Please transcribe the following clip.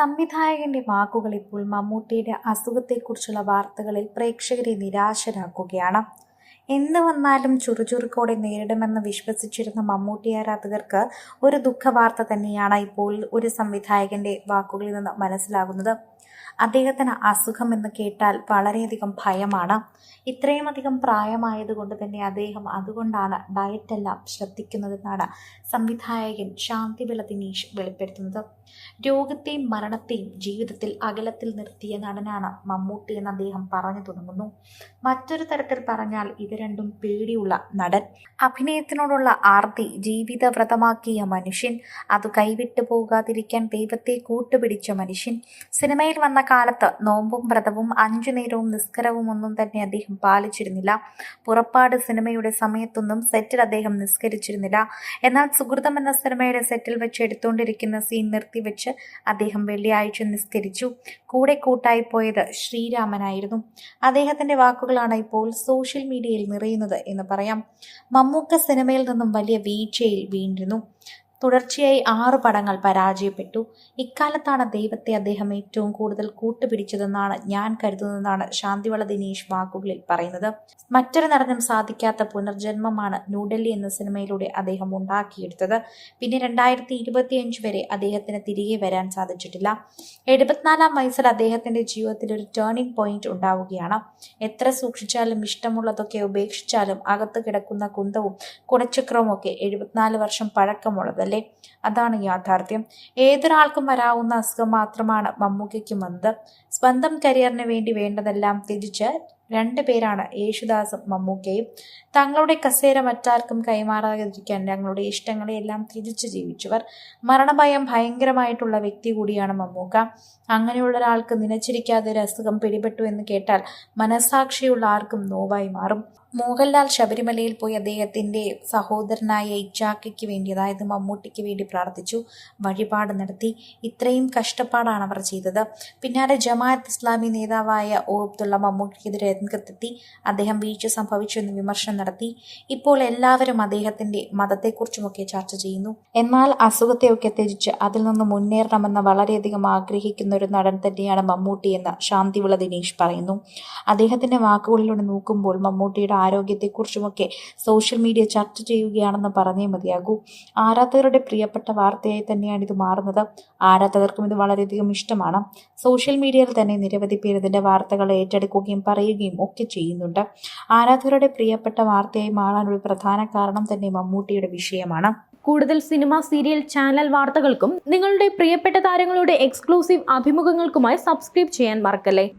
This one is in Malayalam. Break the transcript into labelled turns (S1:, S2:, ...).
S1: സംവിധായകന്റെ വാക്കുകൾ ഇപ്പോൾ മമ്മൂട്ടിയുടെ അസുഖത്തെക്കുറിച്ചുള്ള വാർത്തകളിൽ പ്രേക്ഷകരെ നിരാശരാക്കുകയാണ്. എന്ത് വന്നാലും ചുറുചുറുക്കോടെ നേരിടുമെന്ന് വിശ്വസിച്ചിരുന്ന മമ്മൂട്ടി ആരാധകർക്ക് ഒരു ദുഃഖവാർത്ത തന്നെയാണ് ഇപ്പോൾ ഒരു സംവിധായകന്റെ വാക്കുകളിൽ നിന്ന് മനസ്സിലാകുന്നത്. അദ്ദേഹത്തിന് അസുഖം എന്ന് കേട്ടാൽ വളരെയധികം ഭയമാണ്. ഇത്രയും അധികം പ്രായമായതുകൊണ്ട് തന്നെ അദ്ദേഹം അതുകൊണ്ടാണ് ഡയറ്റെല്ലാം ശ്രദ്ധിക്കുന്നതെന്നാണ് സംവിധായകൻ ശാന്തി ശാന്തിവിള ദിനീഷ് വെളിപ്പെടുത്തുന്നത്. രോഗത്തെയും മരണത്തെയും ജീവിതത്തിൽ അകലത്തിൽ നിർത്തിയ നടനാണ് മമ്മൂട്ടി എന്ന് അദ്ദേഹം പറഞ്ഞു തുടങ്ങുന്നു. മറ്റൊരു തരത്തിൽ പറഞ്ഞാൽ ഇത് രണ്ടും പേടിയുള്ള നടൻ. അഭിനയത്തിനോടുള്ള ആർത്തി ജീവിതവ്രതമാക്കിയ മനുഷ്യൻ. അത് കൈവിട്ടു പോകാതിരിക്കാൻ ദൈവത്തെ കൂട്ടുപിടിച്ച മനുഷ്യൻ. സിനിമയിൽ വന്ന കാലത്ത് നോമ്പും വ്രതവും അഞ്ചു നേരവും നിസ്കരവും ഒന്നും തന്നെ അദ്ദേഹം പാലിച്ചിരുന്നില്ല. പുറപ്പാട് സിനിമയുടെ സമയത്തൊന്നും സെറ്റിൽ അദ്ദേഹം നിസ്കരിച്ചിരുന്നില്ല. എന്നാൽ സുഹൃതം എന്ന സിനിമയുടെ സെറ്റിൽ വെച്ച് എടുത്തുകൊണ്ടിരിക്കുന്ന സീൻ നിർത്തിവെച്ച് അദ്ദേഹം വെള്ളിയാഴ്ച നിസ്കരിച്ചു. കൂടെ കൂട്ടായി പോയത് ശ്രീരാമനായിരുന്നു. അദ്ദേഹത്തിന്റെ വാക്കുകളാണ് ഇപ്പോൾ സോഷ്യൽ മീഡിയയിൽ നിറയുന്നത് എന്ന് പറയാം. മമ്മൂക്ക സിനിമയിൽ നിന്നും വലിയ വീഴ്ചയിൽ വീണ്ടിരുന്നു തുടർച്ചയായി ആറ് പടങ്ങൾ പരാജയപ്പെട്ടു. ഇക്കാലത്താണ് ദൈവത്തെ അദ്ദേഹം ഏറ്റവും കൂടുതൽ കൂട്ടുപിടിച്ചതെന്നാണ് ഞാൻ കരുതുന്നതെന്നാണ് ശാന്തിവള ദിനേശ് വാക്കുകളിൽ പറയുന്നത്. മറ്റൊരു നടനും സാധിക്കാത്ത പുനർജന്മമാണ് ന്യൂഡൽഹി എന്ന സിനിമയിലൂടെ അദ്ദേഹം ഉണ്ടാക്കിയെടുത്തത്. പിന്നെ രണ്ടായിരത്തി ഇരുപത്തിയഞ്ച് വരെ അദ്ദേഹത്തിന് തിരികെ വരാൻ സാധിച്ചിട്ടില്ല. എഴുപത്തിനാലാം വയസ്സിൽ അദ്ദേഹത്തിന്റെ ജീവിതത്തിൽ ഒരു ടേണിംഗ് പോയിന്റ് ഉണ്ടാവുകയാണ്. എത്ര സൂക്ഷിച്ചാലും ഇഷ്ടമുള്ളതൊക്കെ ഉപേക്ഷിച്ചാലും അകത്ത് കിടക്കുന്ന കുന്തവും കുടച്ചക്രവും ഒക്കെ എഴുപത്തിനാല് വർഷം പഴക്കമുള്ളതല്ലേ? അതാണ് യാഥാർത്ഥ്യം. ഏതൊരാൾക്കും വരാവുന്ന അസുഖം മാത്രമാണ് മമ്മൂക്കയ്ക്കും വന്നത് സ്വന്തം കരിയറിന് വേണ്ടി വേണ്ടതെല്ലാം ത്യജിച്ച് രണ്ടു പേരാണ് യേശുദാസും മമ്മൂക്കയും. തങ്ങളുടെ കസേര മറ്റാർക്കും കൈമാറാതിരിക്കാൻ ഞങ്ങളുടെ ഇഷ്ടങ്ങളെയെല്ലാം തിരിച്ചു ജീവിച്ചവർ. മരണഭയം ഭയങ്കരമായിട്ടുള്ള വ്യക്തി കൂടിയാണ് മമ്മൂക്ക. അങ്ങനെയുള്ള ഒരാൾക്ക് നിലച്ചിരിക്കാതെ ഒരു അസുഖം പിടിപെട്ടു എന്ന് കേട്ടാൽ മനസാക്ഷിയുള്ള ആർക്കും നോവായി മാറും. മോഹൻലാൽ ശബരിമലയിൽ പോയി അദ്ദേഹത്തിന്റെ സഹോദരനായ ഇച്ചാക്കയ്ക്ക് വേണ്ടി അതായത് മമ്മൂട്ടിക്ക് വേണ്ടി പ്രാർത്ഥിച്ചു വഴിപാട് നടത്തി. ഇത്രയും കഷ്ടപ്പാടാണ് അവർ ചെയ്തത്. പിന്നാലെ ജമാഅത്ത് ഇസ്ലാമി നേതാവായ ഓബ്ദുള്ള അബ്ദുള്ള മമ്മൂട്ടിക്കെതിരെ രംഗത്തെത്തി അദ്ദേഹം വീഴ്ച സംഭവിച്ചു എന്ന് വിമർശനം നടത്തി. ഇപ്പോൾ എല്ലാവരും അദ്ദേഹത്തിന്റെ മതത്തെക്കുറിച്ചുമൊക്കെ ചർച്ച ചെയ്യുന്നു. എന്നാൽ അസുഖത്തെയൊക്കെ ത്യജിച്ച് അതിൽ നിന്ന് മുന്നേറണമെന്ന് വളരെയധികം ആഗ്രഹിക്കുന്ന ഒരു നടൻ തന്നെയാണ് മമ്മൂട്ടി എന്ന് ശാന്തിവിള ദിനേശ് പറയുന്നു. അദ്ദേഹത്തിന്റെ വാക്കുകളിലൂടെ നോക്കുമ്പോൾ മമ്മൂട്ടിയുടെ ആരോഗ്യത്തെക്കുറിച്ചുമൊക്കെ സോഷ്യൽ മീഡിയ ചർച്ച ചെയ്യുകയാണെന്ന് പറഞ്ഞേ മതിയാകൂ. ആരാധകരുടെ പ്രിയപ്പെട്ട വാർത്തയായി തന്നെയാണ് ഇത് മാറുന്നത്. ആരാധകർക്കും ഇത് വളരെയധികം ഇഷ്ടമാണ്. സോഷ്യൽ മീഡിയയിൽ തന്നെ നിരവധി പേർ ഇതിന്റെ വാർത്തകൾ ഏറ്റെടുക്കുകയും പറയുകയും ഒക്കെ ചെയ്യുന്നുണ്ട്. ആരാധകരുടെ പ്രിയപ്പെട്ട വാർത്തയായി മാറാനുള്ള പ്രധാന കാരണം തന്നെ മമ്മൂട്ടിയുടെ വിഷയമാണ്.
S2: കൂടുതൽ സിനിമ സീരിയൽ ചാനൽ വാർത്തകൾക്കും നിങ്ങളുടെ പ്രിയപ്പെട്ട താരങ്ങളുടെ എക്സ്ക്ലൂസീവ് അഭിമുഖങ്ങൾക്കുമായി സബ്സ്ക്രൈബ് ചെയ്യാൻ മറക്കല്ലേ?